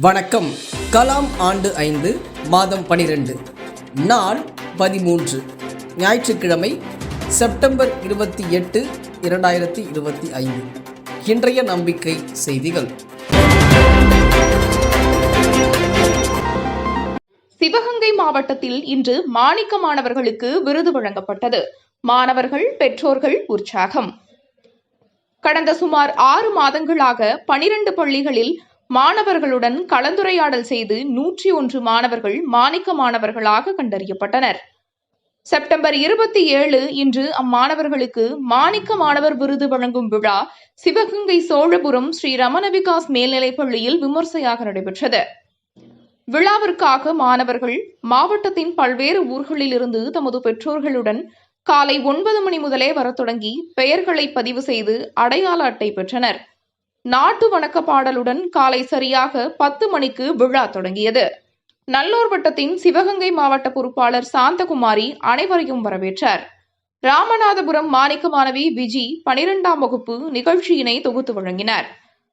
வணக்கம். கலாம் ஆண்டு ஐந்து மாதம் பனிரெண்டு. நாள் பதிமூன்று. ஞாயிற்றுக்கிழமை செப்டம்பர் இருபத்தி எட்டு இரண்டாயிரத்தி இருபத்தி ஐந்து. இன்றைய நம்பிக்கை செய்திகள். சிவகங்கை மாவட்டத்தில் இன்று மாணிக்க மாணவர்களுக்கு விருது வழங்கப்பட்டது. மாணவர்கள் பெற்றோர்கள் உற்சாகம். கடந்த சுமார் ஆறு மாதங்களாக பனிரண்டு பள்ளிகளில் மாணவர்களுடன் கலந்துரையாடல் செய்து நூற்றி ஒன்று மாணவர்கள் மாணிக்க மாணவர்களாக கண்டறியப்பட்டனர். செப்டம்பர் இருபத்தி ஏழு இன்று அம்மாணவர்களுக்கு மாணிக்க மாணவர் விருது வழங்கும் விழா சிவகங்கை சோழபுரம் ஸ்ரீ ரமண விகாஸ் மேல்நிலைப் பள்ளியில் விமர்சையாக நடைபெற்றது. விழாவிற்காக மாணவர்கள் மாவட்டத்தின் பல்வேறு ஊர்களிலிருந்து தமது பெற்றோர்களுடன் காலை ஒன்பது மணி முதலே வரத் தொடங்கி பெயர்களை பதிவு செய்து அடையாள அட்டை பெற்றனர். நாட்டு வணக்க பாடலுடன் காலை சரியாக பத்து மணிக்கு விழா தொடங்கியது. நல்லூர் வட்டத்தின் சிவகங்கை மாவட்ட பொறுப்பாளர் சாந்தகுமாரி அனைவரையும் வரவேற்றார். ராமநாதபுரம் மாணிக்க மாணவி விஜி பனிரெண்டாம் வகுப்பு நிகழ்ச்சியினை தொகுத்து வழங்கினார்.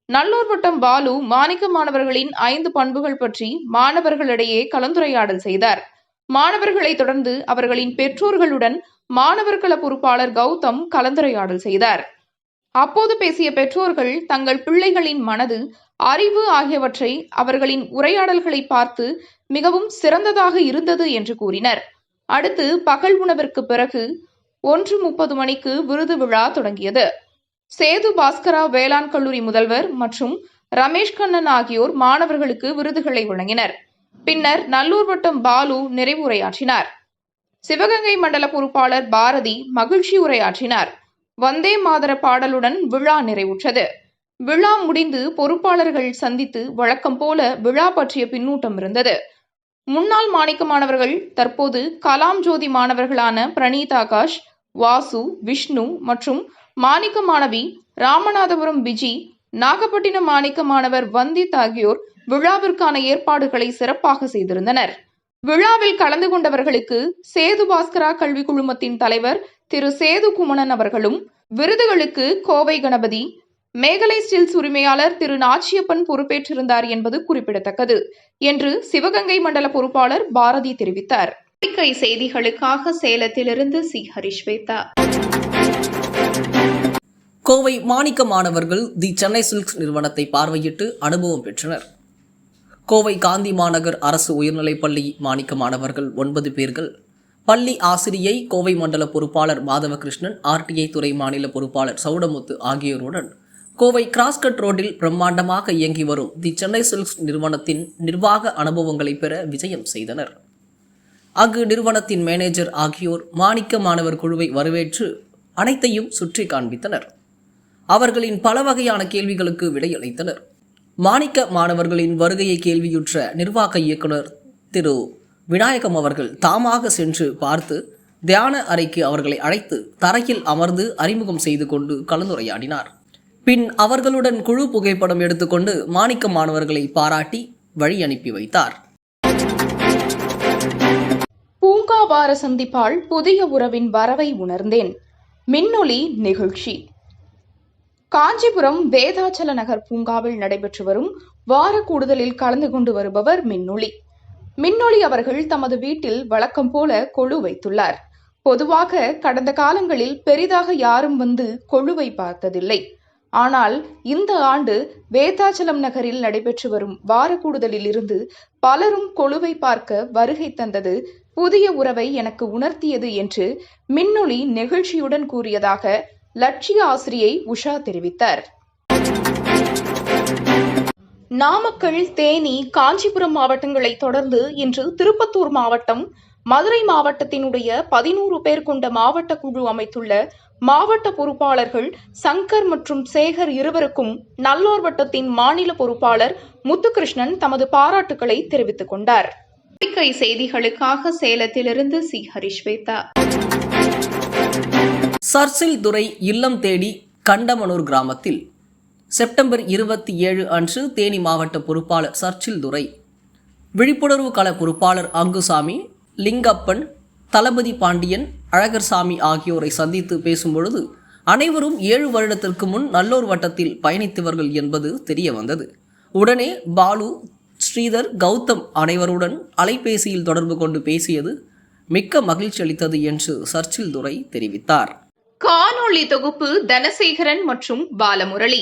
நல்லூர் வட்டம் பாலு மாணிக்க மாணவர்களின் ஐந்து பண்புகள் பற்றி மாணவர்களிடையே கலந்துரையாடல் செய்தார். மாணவர்களை தொடர்ந்து அவர்களின் பெற்றோர்களுடன் மாணவர்கள பொறுப்பாளர் கௌதம் கலந்துரையாடல் செய்தார். அப்போது பேசிய பெற்றோர்கள் தங்கள் பிள்ளைகளின் மனது அறிவு ஆகியவற்றை அவர்களின் உரையாடல்களை பார்த்து மிகவும் சிறந்ததாக இருந்தது என்று கூறினர். அடுத்து பகல் உணவிற்கு பிறகு ஒன்று முப்பது மணிக்கு விருது விழா தொடங்கியது. சேது பாஸ்கரா வேளாண் கல்லூரி முதல்வர் மற்றும் ரமேஷ் கண்ணன் ஆகியோர் மாணவர்களுக்கு விருதுகளை வழங்கினர். பின்னர் நல்லூர் வட்டம் பாலு நிறைவுரையாற்றினார். சிவகங்கை மண்டல பொறுப்பாளர் பாரதி மகிழ்ச்சி உரையாற்றினார். வந்தே மாதர பாடலுடன் விழா நிறைவுற்றது. விழா முடிந்து பொறுப்பாளர்கள் சந்தித்து வழக்கம் போல விழா பற்றிய பின்னூட்டம் இருந்தது. முன்னாள் மாணிக்க மாணவர்கள் தற்போது கலாம் ஜோதி மாணவர்களான பிரணீத் ஆகாஷ் வாசு விஷ்ணு மற்றும் மாணிக்க மாணவி ராமநாதபுரம் விஜி நாகப்பட்டினம் மாணிக்க மாணவர் வந்தித் ஆகியோர் விழாவிற்கான ஏற்பாடுகளை சிறப்பாக செய்திருந்தனர். விழாவில் கலந்து கொண்டவர்களுக்கு சேது பாஸ்கரா கல்வி குழுமத்தின் தலைவர் திரு சேது குமணன் அவர்களும் விருதுகளுக்கு கோவை கணபதி மேகலை ஸ்டில்ஸ் உரிமையாளர் திரு நாச்சியப்பன் பொறுப்பேற்றிருந்தார் என்பது குறிப்பிடத்தக்கது என்று சிவகங்கை மண்டல பொறுப்பாளர் பாரதி தெரிவித்தார். பத்திரிகை செய்திகளுக்காக சேலத்திலிருந்து சி. ஹரிஷ்வேதா கோவை மாணிக்க மாணவர்கள் தி சென்னை சில்க்ஸ் நிறுவனத்தை பார்வையிட்டு அனுபவம் பெற்றனர். கோவை காந்தி மாநகர் அரசு உயர்நிலைப்பள்ளி மாணிக்க மாணவர்கள் ஒன்பது பேர்கள் பள்ளி ஆசிரியை கோவை மண்டல பொறுப்பாளர் மாதவகிருஷ்ணன் ஆர்டிஐ துறை மாநில பொறுப்பாளர் சவுடமுத்து ஆகியோருடன் கோவை கிராஸ்கட் ரோட்டில் பிரம்மாண்டமாக இயங்கி வரும் தி சென்னை சில்க்ஸ் நிறுவனத்தின் நிர்வாக அனுபவங்களை பெற விஜயம் செய்தனர். அங்கு நிறுவனத்தின் மேனேஜர் ஆகியோர் மாணிக்க மாணவர் குழுவை வரவேற்று அனைத்தையும் சுற்றி காண்பித்தனர். அவர்களின் பல வகையான கேள்விகளுக்கு விடையளித்தனர். மாணிக்க மாணவர்களின் வருகையை கேள்வியுற்ற நிர்வாக இயக்குனர் திரு விநாயகம் அவர்கள் தாமாக சென்று பார்த்து தியான அறைக்கு அவர்களை அழைத்து தரையில் அமர்ந்து அறிமுகம் செய்து கொண்டு கலந்துரையாடினார். பின் அவர்களுடன் குழு புகைப்படம் எடுத்துக்கொண்டு மாணிக்க மாணவர்களை பாராட்டி வழி அனுப்பி வைத்தார். பூங்காவார சந்திப்பால் புதிய உறவின் வரவை உணர்ந்தேன். மின்னொலி நிகழ்ச்சி. காஞ்சிபுரம் வேதாச்சல நகர் பூங்காவில் நடைபெற்று வரும் வார கூடுதலில் கலந்து கொண்டு வருபவர் மின்னொளி மின்னொளி அவர்கள் தமது வீட்டில் வழக்கம் போல கொழு வைத்துள்ளார். பொதுவாக கடந்த காலங்களில் பெரிதாக யாரும் வந்து கொழுவை பார்த்ததில்லை. ஆனால் இந்த ஆண்டு வேதாச்சலம் நகரில் நடைபெற்று வரும் வார கூடுதலில் இருந்து பலரும் கொழுவை பார்க்க வருகை தந்தது புதிய உறவை எனக்கு உணர்த்தியது என்று மின்னொளி நெகிழ்ச்சியுடன் கூறியதாக லட்சிய ஆசிரியை உஷா தெரிவித்தார். நாமக்கல் தேனி காஞ்சிபுரம் மாவட்டங்களை தொடர்ந்து இன்று திருப்பத்தூர் மாவட்டம் மதுரை மாவட்டத்தினுடைய பதினோரு பேர் கொண்ட மாவட்ட குழு அமைத்துள்ள மாவட்ட பொறுப்பாளர்கள் சங்கர் மற்றும் சேகர் இருவருக்கும் நல்லோர் வட்டத்தின் மாநில பொறுப்பாளர் முத்துகிருஷ்ணன் தமது பாராட்டுக்களை தெரிவித்துக் கொண்டார். செய்திகளுக்காக சேலத்திலிருந்து சி. ஹரிஷ்வேதா. சர்சில் துறை இல்லம் தேடி கண்டமனூர் கிராமத்தில் செப்டம்பர் இருபத்தி ஏழு அன்று தேனி மாவட்ட பொறுப்பாளர் சர்ச்சில் துரை. விழிப்புணர்வு கள பொறுப்பாளர் அங்குசாமி லிங்கப்பன் தளபதி பாண்டியன் அழகர்சாமி ஆகியோரை சந்தித்து பேசும்பொழுது அனைவரும் ஏழு வருடத்திற்கு முன் நல்லோர் வட்டத்தில் பயணித்தவர்கள் என்பது தெரிய வந்தது உடனே பாலு ஸ்ரீதர் கௌதம் அனைவருடன் அலைபேசியில் தொடர்பு கொண்டு பேசியது மிக்க மகிழ்ச்சி அளித்தது என்று சர்ச்சில் துரை தெரிவித்தார். காணொளி தொகுப்பு தனசேகரன் மற்றும் பாலமுரளி.